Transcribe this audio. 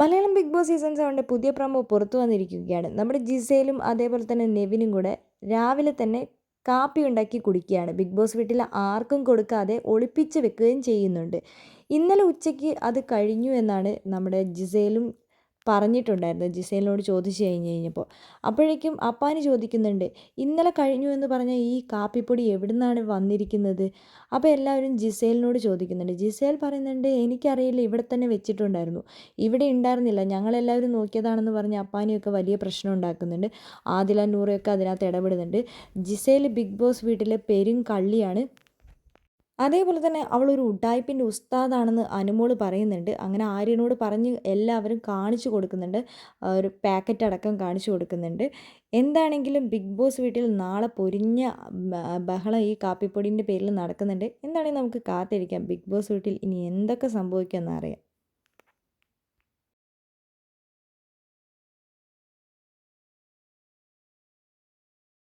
Malayalam Bigg Boss season സെവന്റെ പുതിയ promo പുറത്തു വന്നിരിക്കുകയാണ്. നമ്മുടെ ജിസയിലും അതേപോലെ തന്നെ നെവിനും കൂടെ രാവിലെ തന്നെ കാപ്പി ഉണ്ടാക്കി കുടിക്കുകയാണ്. ബിഗ് ബോസ് വീട്ടിൽ ആർക്കും കൊടുക്കാതെ ഒളിപ്പിച്ച് വെക്കുകയും ചെയ്യുന്നുണ്ട്. ഇന്നലെ ഉച്ചയ്ക്ക് അത് കഴിഞ്ഞു എന്നാണ് നമ്മുടെ ജിസയിലും പറഞ്ഞിട്ടുണ്ടായിരുന്നു ജിസേലിനോട് ചോദിച്ചു കഴിഞ്ഞ് കഴിഞ്ഞപ്പോൾ. അപ്പോഴേക്കും അപ്പാന് ചോദിക്കുന്നുണ്ട് ഇന്നലെ കഴിഞ്ഞു എന്ന് പറഞ്ഞ ഈ കാപ്പിപ്പൊടി എവിടെ നിന്നാണ് വന്നിരിക്കുന്നത്? അപ്പോൾ എല്ലാവരും ജിസേലിനോട് ചോദിക്കുന്നുണ്ട്. ജിസേൽ പറയുന്നുണ്ട് എനിക്കറിയില്ല ഇവിടെ തന്നെ വെച്ചിട്ടുണ്ടായിരുന്നു. ഇവിടെ ഉണ്ടായിരുന്നില്ല. ഞങ്ങളെല്ലാവരും നോക്കിയതാണെന്ന് പറഞ്ഞ് അപ്പാനെയൊക്കെ വലിയ പ്രശ്നം ഉണ്ടാക്കുന്നുണ്ട്. ആദില നൂറയൊക്കെ അതിനകത്ത് ഇടപെടുന്നുണ്ട്. ജിസേൽ ബിഗ് ബോസ് വീട്ടിലെ പെരും കള്ളിയാണ്. അതേപോലെ തന്നെ അവളൊരു ഉഡായിപ്പിന്റെ ഉസ്താദാണെന്ന് അനുമോൾ പറയുന്നുണ്ട്. അങ്ങനെ ആര്യനോട് പറഞ്ഞ് എല്ലാവരും കാണിച്ചു കൊടുക്കുന്നുണ്ട്. ഒരു പാക്കറ്റ് അടക്കം കാണിച്ചു കൊടുക്കുന്നുണ്ട്. എന്താണെങ്കിലും ബിഗ് ബോസ് വീട്ടിൽ നാളെ പൊരിഞ്ഞ ബഹളം ഈ കാപ്പിപ്പൊടിന്റെ പേരിൽ നടക്കുന്നുണ്ട്. എന്താണെങ്കിലും നമുക്ക് കാത്തിരിക്കാം. ബിഗ് ബോസ് വീട്ടിൽ ഇനി എന്തൊക്കെ സംഭവിക്കുമെന്നറിയാം